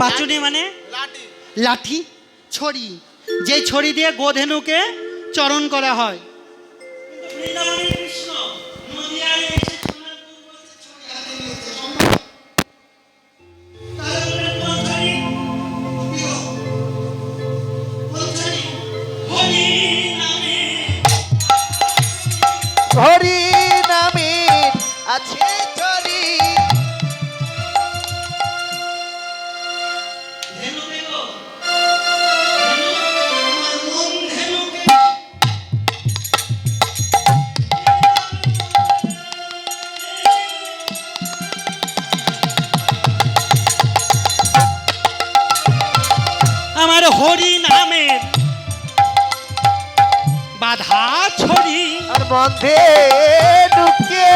পাচুনি মানে? লাঠি। লাঠি ছড়ি। যে ছড়ি দিয়ে গোধেনুকে চরণ করা হয়। হরি বন্ধে ঢুকে।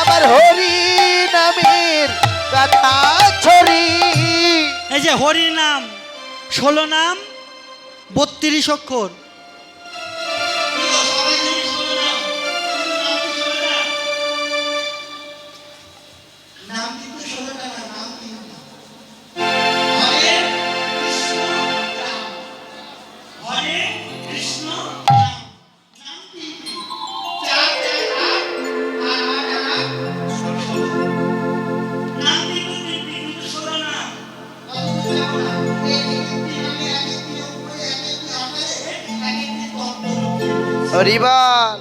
আমার হরি নামের এই যে হরি নাম ষোলো নাম বত্রিশ অক্ষর। হরিবাল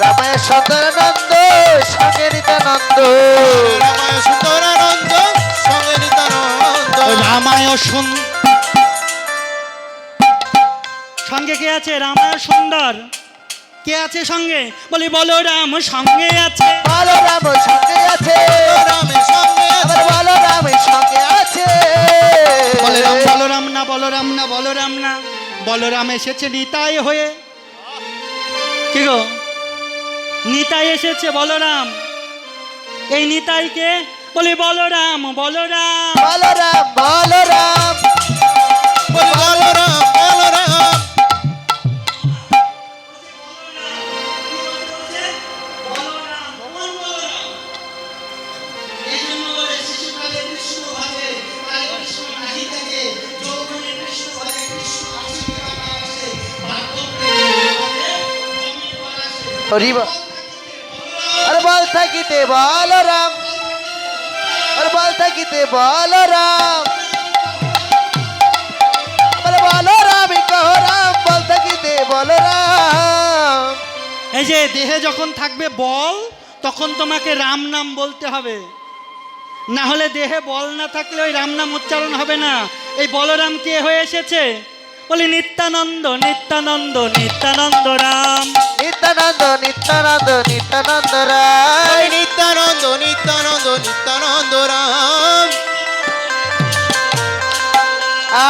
রামায় সদরানন্দ সঙ্গে নিত্যানন্দ রামায় রামায় সুন সঙ্গে কে আছে? রামায় সুন্দর কে আছে সঙ্গে? বলি বলো রাম সঙ্গে আছে। বলরাম সঙ্গে আছে। রামের সঙ্গে আবার বলরাম সঙ্গে আছে। বলরাম বলরাম না বলরাম না বলরাম না। বলরাম এসেছে নিতাই হয়ে। কি গো? নিতাই এসেছে বলরাম এই নিতাইকে বলি বলরাম বলরাম। বলরাম বলরাম। বলি বলরাম বলরাম। হরিবা। আর বল থাকিতে বলরাম। থাকিতে বলরাম। এই যে, দেহে যখন থাকবে বল, তখন তোমাকে রাম নাম বলতে হবে। না হলে দেহে বল না থাকলে ওই রাম নাম উচ্চারণ হবে না। এই বলরাম কে হয়ে এসেছে? বলি নিত্যানন্দ নিত্যানন্দ নিত্যানন্দ রাম। নিত্যানন্দ নিত্যানন্দ নিত্যানন্দ রায় নিত্যানন্দ নিত্যানন্দ নিত্যানন্দ রাম।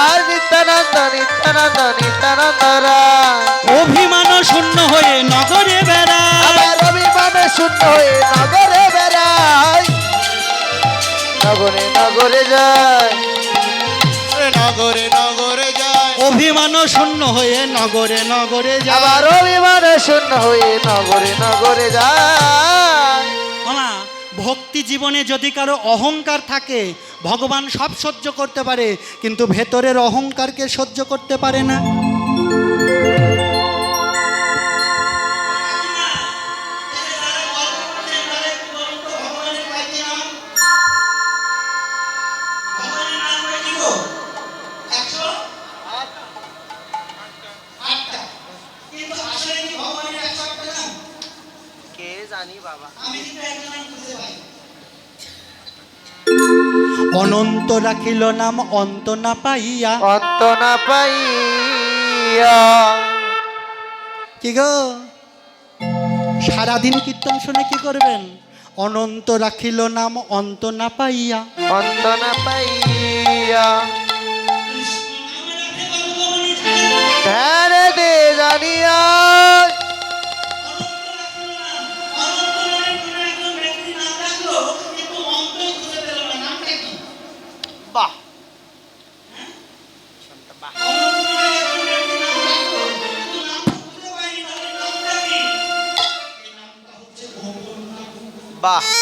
আর নিত্যানন্দ নিত্যানন্দ নিত্যানন্দ রায় অভিমান শূন্য হয়ে নগরে বেড়া আবার অভিমানে শূন্য হয়ে নগরে বেড়ায় নগরে নগরে যায় নগরে নগরে অভিমান শূন্য হয়ে নগরে নগরে যাবার অভিমান শূন্য হয়ে নগরে নগরে যা ভক্তি জীবনে যদি কারও অহংকার থাকে ভগবান সব সহ্য করতে পারে কিন্তু ভেতরের অহংকারকে সহ্য করতে পারে না। অনন্ত রাখিল নাম অন্ত না পাইয়া। অন্ত না পাইয়া। কি গো? সারাদিন কীর্তন শুনে কি করবেন? অনন্ত রাখিল নাম অন্ত না পাইয়া। অন্ত না পাইয়া। ধ্যান দে জানিয়া বাহ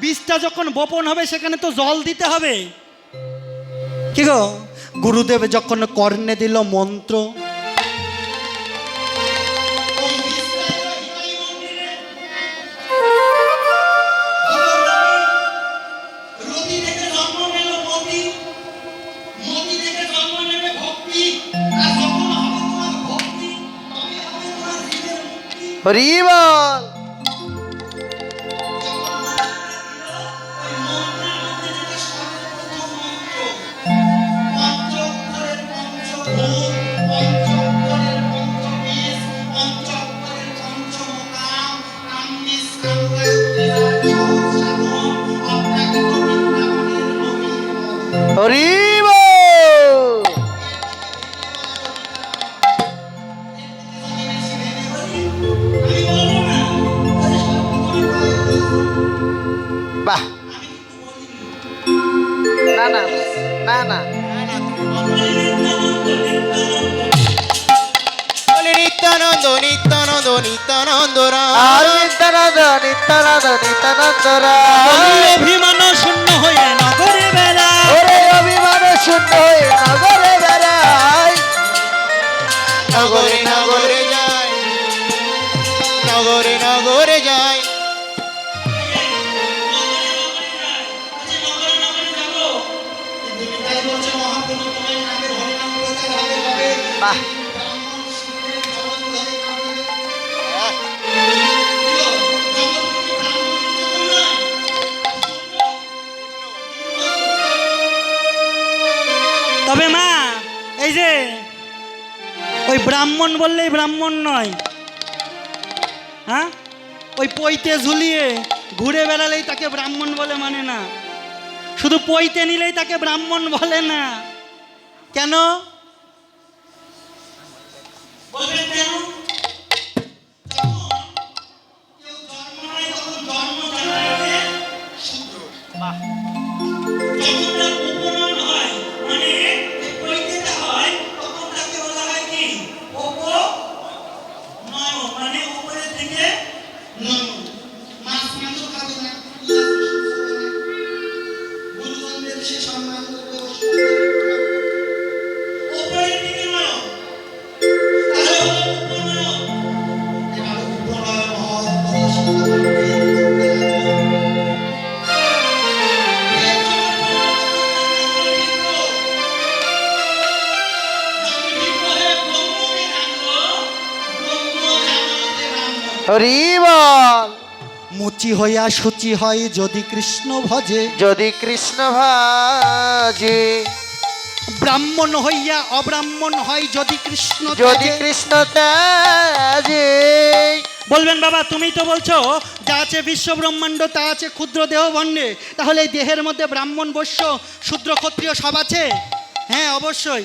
বীজটা যখন বপন হবে সেখানে তো জল দিতে হবে। কি গো? গুরুদেব যখন কর্ণে দিল মন্ত্র রতি বাহ। না না না না। নিত্যানন্দ নিত্যানন্দ নিত্যানন্দ আর নিত্যানন্দ নিত্যানন্দ নিত্যানন্দ অভিমান শূন্য হয়ে নগরে বেলা। ওরে অভিমান শূন্য হয়ে নগরে বেড়াই নগরে নগরে যায় নগরে নগরে তবে মা, এই যে, ওই ব্রাহ্মণ বললেই ব্রাহ্মণ নয়। হ্যাঁ? ওই পইতে ঝুলিয়ে ঘুরে বেড়ালেই তাকে ব্রাহ্মণ বলে মানে না। শুধু পইতে নিলেই তাকে ব্রাহ্মণ বলে না। কেন? হরি বল মুচি হইয়া সূচি হয় যদি কৃষ্ণ ভজে। যদি কৃষ্ণ ভাজে। ব্রাহ্মণ হইয়া অব্রাহ্মণ হয় যদি কৃষ্ণ যদি। কৃষ্ণ ত্যাজে। বলবেন বাবা তুমি তো বলছো যা আছে বিশ্ব ব্রহ্মাণ্ড তা আছে ক্ষুদ্র দেহ ভণ্ডে তাহলে এই দেহের মধ্যে ব্রাহ্মণ বৈশ্য শূদ্র ক্ষত্রিয় সব আছে? হ্যাঁ অবশ্যই।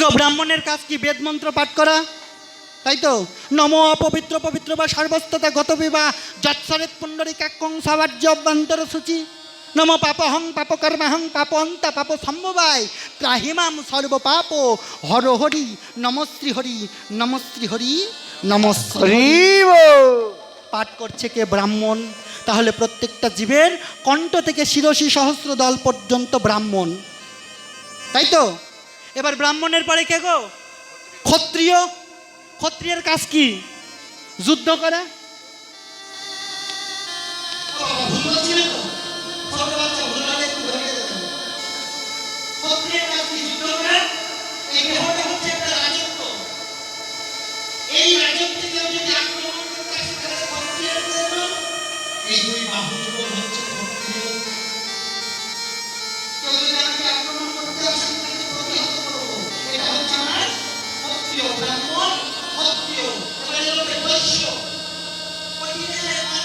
গো ব্রাহ্মণের কাজ কি বেদ মন্ত্র পাঠ করা? তাই তো? নম অপবিত্র পবিত্র বা সর্বস্ততা গত বিবাহ যৎসরেত পুণ্ডরী কাক্যং সাবার্য অভ্যন্তর সূচি। নম পাপহং পাপকর্মাহং পাপন্তা পাপ সম্ভবায় ত্রাহিমাম সর্ব পাপ হর হরি নমশ্রী হরি নমশ্রী হরি। নমশ্রী। পাঠ করছে কে ব্রাহ্মণ? তাহলে প্রত্যেকটা জীবের কণ্ঠ থেকে শিরসী সহস্র দল পর্যন্ত ব্রাহ্মণ। তাই তো? এবার ব্রাহ্মণের পরে কে গো? ক্ষত্রিয়? ক্ষত্রিয়ের কাজ কি? যুদ্ধ করা? এই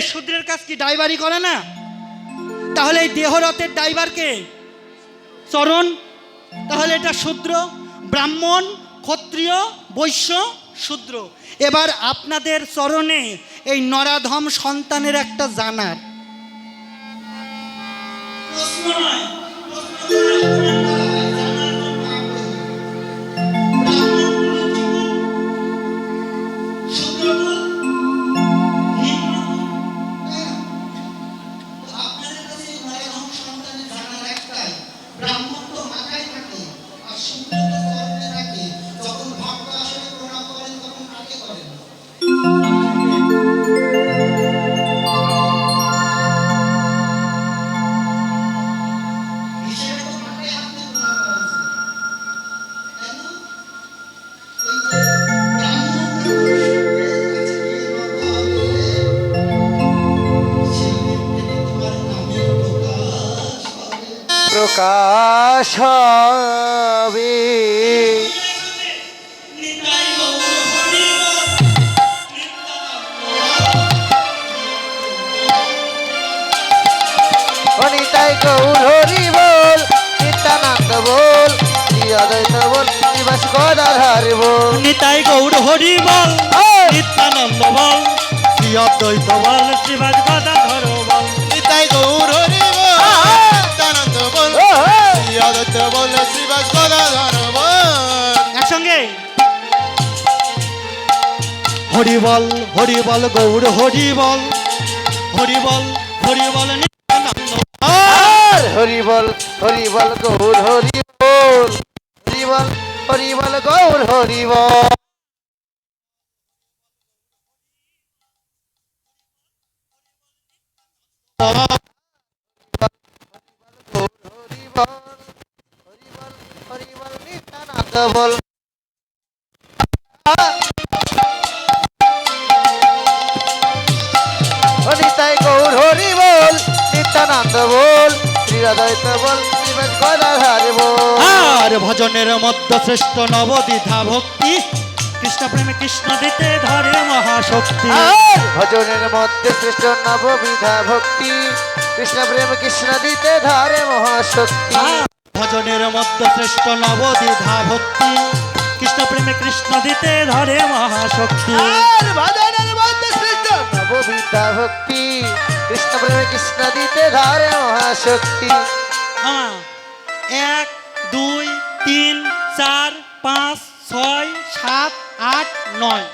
শূদ্রের কাজ কি ড্রাইভারি করে না? তাহলে এই দেহরথের ড্রাইভারকে চরণ? তাহলে এটা শূদ্র, ব্রাহ্মণ, ক্ষত্রিয়, বৈশ্য, শূদ্র। এবার আপনাদের চরণে এই নরাধম সন্তানের একটা জানার। প্রশ্ন নয়। গৌর অনিতাই গৌর হরি বল নিত্যানন্দ বল শ্রী অদ্বৈত বল দিবস গদাধার বল। নিতাই গৌর হরি বল! নিত্যানন্দ বল শ্রী অদ্বৈত বল শ্রীবাদ গদাধর শ্রী অদত্ত বল শ্রীবাস গদাধর বল একসঙ্গে হরি বল গৌর হরি বল হরি বল হরি বল নিত্যানন্দ। আর হরি বল হরি বল গৌর হরি বল হরি বল হরি বল গৌর হরি বল গৌর হরি বল হরি বল হরি বল বল। অনিতাই গৌর হরি বল নিত্যানন্দ বল শ্রীরাদয়িত বল আর ভজনের মধ্য শ্রেষ্ঠ নবদ্বিধা ভক্তি কৃষ্ণ প্রেমে কৃষ্ণ দিতে ধরে মহাশক্তি। ভজনের মধ্যে শ্রেষ্ঠ নববিধা ভক্তি কৃষ্ণ প্রেম কৃষ্ণ দিতে ধারে মহাশক্তি। ভজনের মধ্য শ্রেষ্ঠ নবদ্বিধা ভক্তি। কৃষ্ণ প্রেমে কৃষ্ণ দিতে ধরে মহাশক্তি। ভজনের মধ্যে শ্রেষ্ঠ নববিধা ভক্তি। কৃষ্ণ প্রেম কৃষ্ণ দিতে ধারে মহাশক্তি। আমা এক দুই তিন চার পাঁচ ছয় সাত আট নয়।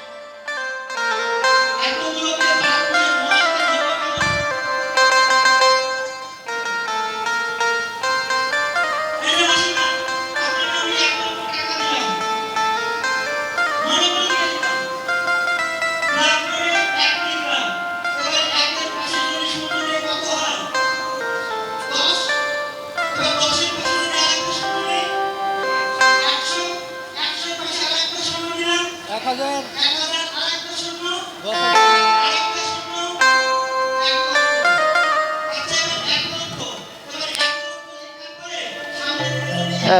মূল্য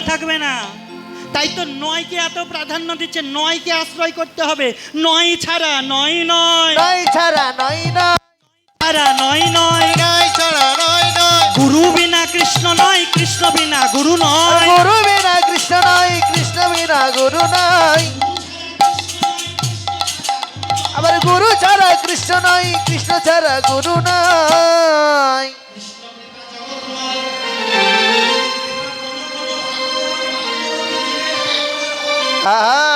থাকবে না। তাই তো নয়কে এত প্রাধান্য দিচ্ছে নয়কে আশ্রয় করতে হবে। নয় ছাড়া নয় নয়। নয় ছাড়া নয় নয়। ছাড়া নয় নয় নয় ছাড়া গুরু বিনা কৃষ্ণ নয়, কৃষ্ণ বিনা গুরু নয়। গুরু বিনা কৃষ্ণ নয়, কৃষ্ণ বিনা গুরু নয়। আবার গুরু ছাড়া কৃষ্ণ নয়, কৃষ্ণ ছাড়া গুরু নয়। আহা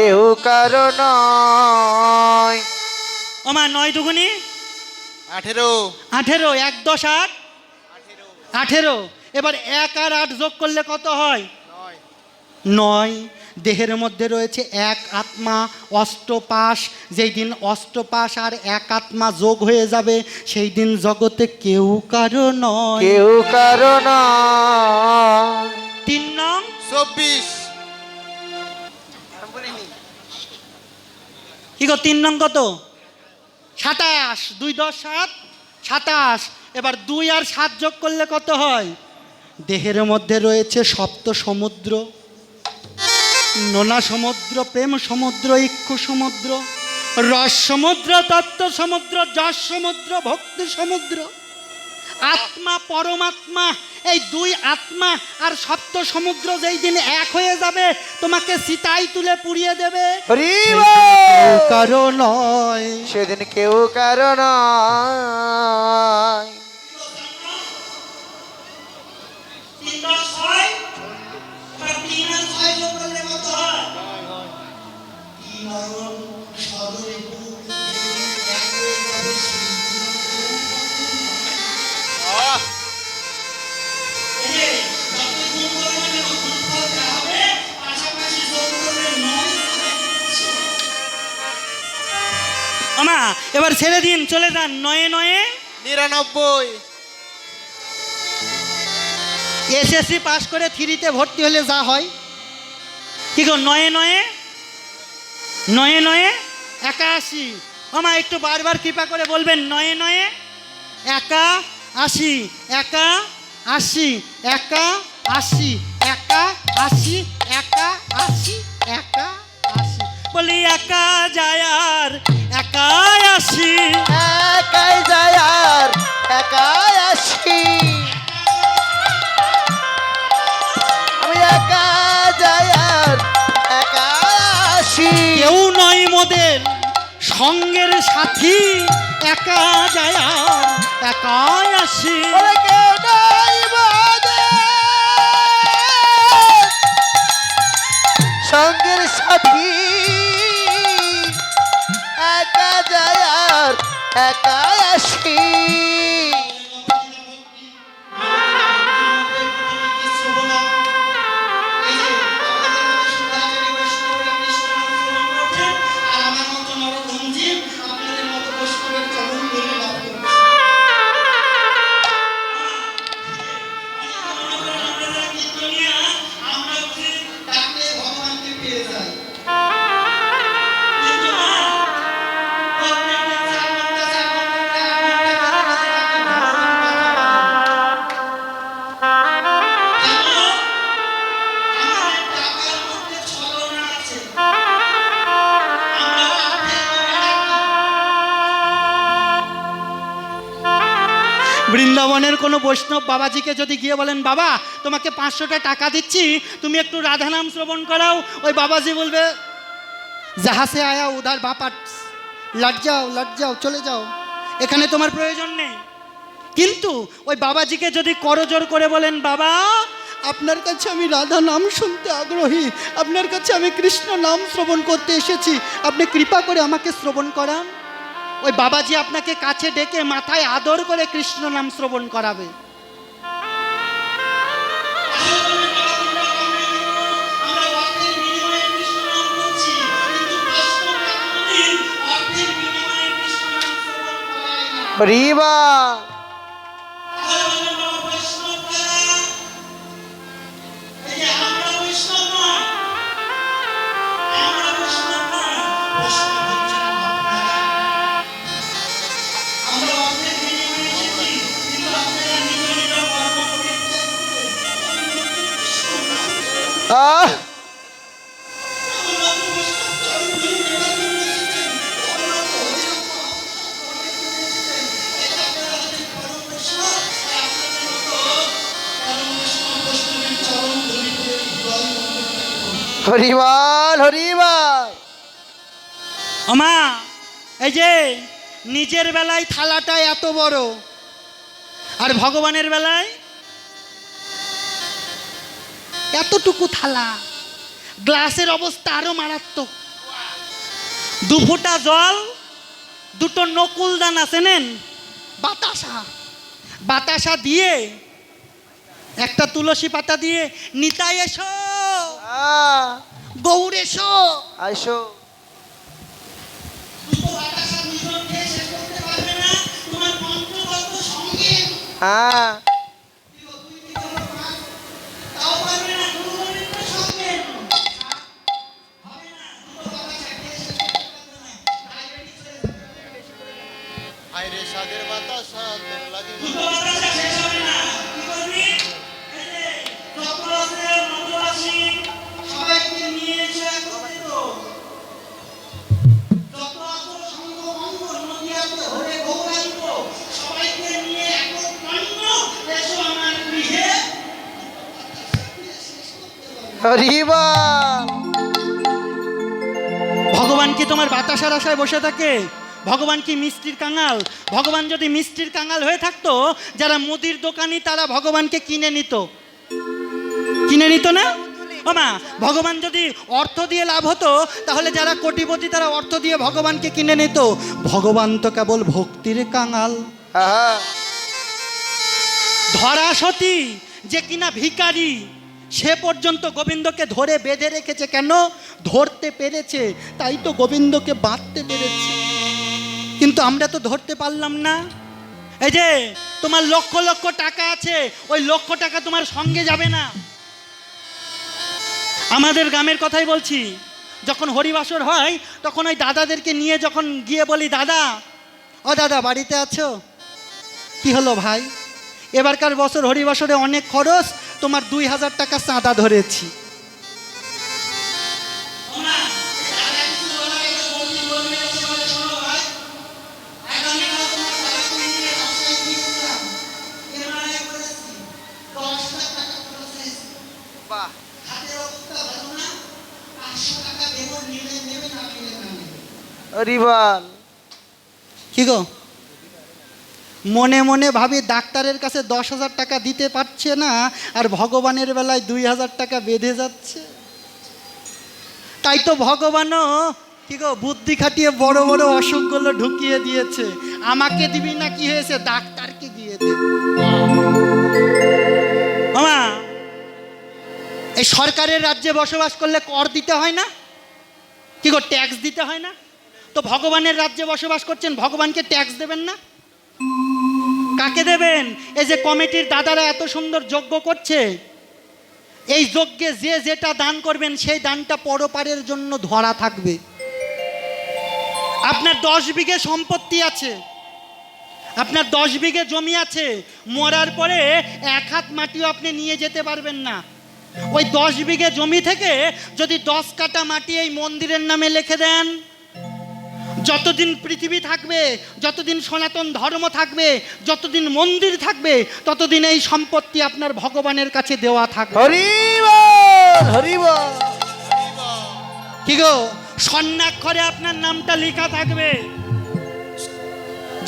কেউ কারও নয়। ওমা নয় দুগুনি আঠেরো। আঠেরো এক দশ আট? আঠেরো। এবার এক আর আট যোগ করলে কত হয়? নয়। নয়। দেহের মধ্যে রয়েছে এক আত্মা অষ্টপাশ। যেই দিন অষ্টপাশ আর এক আত্মা যোগ হয়ে যাবে সেই দিন জগতে কেউ কারও নয়। কেউ কারও নয়। তিন নং? চব্বিশ। কি গো, তিন নং কত? সাতাশ। দুই দশ সাত? সাতাশ। এবার দুই আর সাত যোগ করলে কত হয়? দেহের মধ্যে রয়েছে সপ্ত সমুদ্র, নোনা সমুদ্র, প্রেম সমুদ্র, ইক্ষু সমুদ্র, রস সমুদ্র, তত্ত্ব সমুদ্র, যশ সমুদ্র, ভক্তি সমুদ্র। আত্মা পরমাত্মা এই দুই আত্মা আর সপ্ত সমুদ্র যেই দিন এক হয়ে যাবে তোমাকে সিতাই তুলে পুড়িয়ে দেবে। নয়। সেদিন কেউ কারও নয়। এবার ছেড়ে দিন চলে যান নয়ে নয়ে। নিরানব্বই। এসএসসি পাশ করে থ্রিতে ভর্তি হলে যা হয়। কি গো নয়ে নয়ে? নয়ে নয়ে? একাশি। আমা একটু বারবার কৃপা করে বলবেন নয়ে নয়ে? একা আশি একা আশি একা আশি একা আশি একা আশি একা আশি বলি একা যায় আর একাই আসি। একাই যায় আর একাই আসি। আমি একা যাই আর একাই আসি। কেউ নয় মোদের সঙ্গের সাথী। একা যায় আর একাই আসি। কেউ মোদের সঙ্গের সাথী। যায় আর কোনো বৈষ্ণব বাবাজিকে যদি গিয়ে বলেন, বাবা, তোমাকে পাঁচশোটা টাকা দিচ্ছি, তুমি একটু রাধানাম শ্রবণ করাও। ওই বাবাজি বলবে জাহাসে আয়া, উদার বাপাট লট যাও লট যাও চলে যাও। এখানে তোমার প্রয়োজন নেই। কিন্তু ওই বাবাজিকে যদি করজোর করে বলেন, বাবা, আপনার কাছে আমি রাধা নাম শুনতে আগ্রহী। আপনার কাছে আমি কৃষ্ণ নাম শ্রবণ করতে এসেছি। আপনি কৃপা করে আমাকে শ্রবণ করান। ওই বাবাজি আপনাকে কাছে ডেকে মাথায় আদর করে কৃষ্ণ নাম শ্রবণ করাবে। রিবা! হরিবল হরিবল। এই যে নিজের বেলায় থালাটা এত বড়, আর ভগবানের বেলায় এতটুকু থালা, গ্লাসের অবস্থা আরও মারাত্মক। দু ফোঁটা জল, দুটো নকুল আছে, নেন? বাতাসা বাতাসা দিয়ে একটা তুলসী পাতা দিয়ে নিতাই এসো। গৌর এসো। আইসো। হ্যাঁ। ভগবান কি তোমার বাতাসার আশায় বসে থাকে? ভগবান কি মিষ্টির কাঙাল? ভগবান যদি মিষ্টির কাঙাল হয়ে থাকতো যারা মুদির দোকানি তারা ভগবানকে কিনে নিত। কিনে নিত না? ও মা ভগবান যদি অর্থ দিয়ে লাভ হতো তাহলে যারা কোটিপতি তারা অর্থ দিয়ে ভগবানকে কিনে নিত। ভগবান তো কেবল ভক্তির কাঙাল। হ্যাঁ। ধরা সতী যে কিনা ভিখারি সে পর্যন্ত গোবিন্দকে ধরে বেঁধে রেখেছে কেন? ধরতে পেরেছে, তাই তো গোবিন্দকে বাঁধতে পেরেছে। কিন্তু আমরা তো ধরতে পারলাম না। এই যে, তোমার লক্ষ লক্ষ টাকা আছে, ওই লক্ষ টাকা তোমার সঙ্গে যাবে না। আমাদের গ্রামের কথাই বলছি, যখন হরিবাসর হয়, তখন ওই দাদাদেরকে নিয়ে যখন গিয়ে বলি, দাদা, ও দাদা, বাড়িতে আছো? কি হলো ভাই? এবারকার বছর হরিবাসরে অনেক খরচ তোমার দুই হাজার টাকা চাঁদা ধরেছি। ওমা দাদা কিছু বলা গেলে বলছি বলবে এসে বলে শোনো ভাই আগামীকাল তোমার টাকা নিয়ে রাস্তায় গিয়েছিলাম এমআরআই করেছি দশ লাখ টাকা খরচ হয়েছে বাহ। হাতের অবস্থা ভালো না পাঁচশো টাকা দেবো নিলে নেবে না নিলে না নেবে হরিবল কি গো? মনে মনে ভাবি ডাক্তারের কাছে দশ হাজার টাকা দিতে পারছে না, আর ভগবানের বেলায় দুই হাজার টাকা বেঁধে যাচ্ছে। তাই তো ভগবানও কি গো, বুদ্ধি খাটিয়ে বড় বড় অসুখগুলো ঢুকিয়ে দিয়েছে। আমাকে দিবি না কি হয়েছে? ডাক্তারকে গিয়ে দে। এই সরকারের রাজ্যে বসবাস করলে কর দিতে হয় না? কি গো, ট্যাক্স দিতে হয় না? তো ভগবানের রাজ্যে বসবাস করছেন, ভগবানকে ট্যাক্স দেবেন না? কাকে দেবেন? এই যে কমিটির দাদারা এত সুন্দর যজ্ঞ করছে। এই যজ্ঞে যে যেটা দান করবেন, সেই দানটা পরপারের জন্য ধরা থাকবে। আপনার দশ বিঘে সম্পত্তি আছে। আপনার দশ বিঘে জমি আছে। মরার পরে এক হাত মাটিও আপনি নিয়ে যেতে পারবেন না। ওই দশ বিঘে জমি থেকে যদি দশ কাটা মাটি এই মন্দিরের নামে লিখে দেন যতদিন পৃথিবী থাকবে যতদিন সনাতন ধর্ম থাকবে যতদিন মন্দির থাকবে ততদিন এই সম্পত্তি আপনার ভগবানের কাছে দেওয়া থাকবে। কি গো স্বর্ণাক্ষরে আপনার নামটা লেখা থাকবে।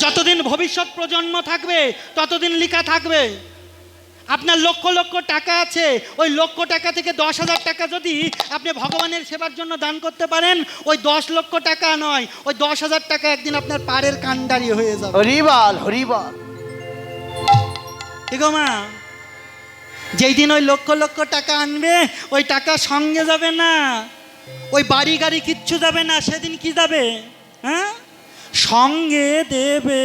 যতদিন ভবিষ্যৎ প্রজন্ম থাকবে ততদিন লেখা থাকবে। আপনার লক্ষ লক্ষ টাকা আছে ওই লক্ষ টাকা থেকে দশ হাজার টাকা যদি আপনি ভগবানের সেবার জন্য দান করতে পারেন ওই দশ লক্ষ টাকা নয় ওই দশ হাজার টাকা একদিন আপনার পাড়ের কান্ডারি হয়ে যাবে। হরিবল হরিবল। ঠিক মা যেই দিন ওই লক্ষ লক্ষ টাকা আনবে ওই টাকা সঙ্গে যাবে না ওই বাড়ি গাড়ি কিচ্ছু যাবে না সেদিন কি যাবে? হ্যাঁ? সঙ্গে দেবে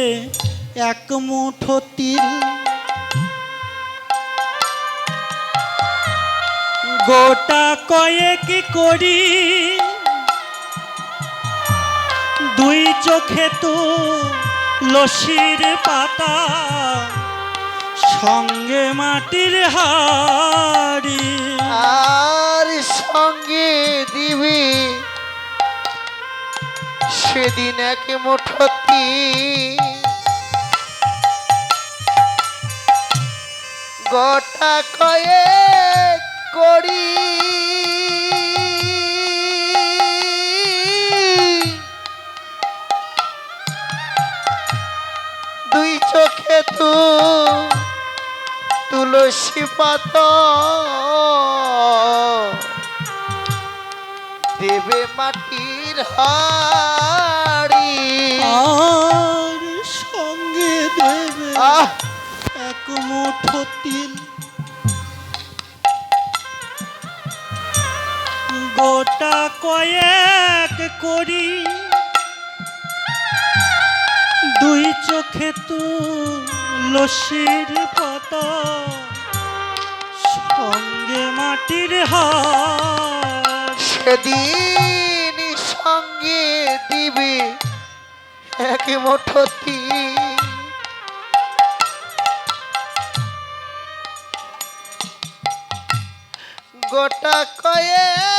এক মুঠো তিল। গোটা কয়ে কয়েক করি। দুই চোখে তো লসির পাতা, সঙ্গে মাটির হাড়ি। আর সঙ্গে দিবি সেদিন এক মুঠতি গোটা কয়েক করি। দুই চোখে তু তুলসী পাতা দেবে মাটির হাড়ি। আর সঙ্গে দেবে এক মুঠো তিল গোটা কয়েক করি। দুই চোখে তু লসির পাতা, সঙ্গে মাটির হাড় সেদিন সঙ্গে দিবে এক মুঠতি গোটা কয়েক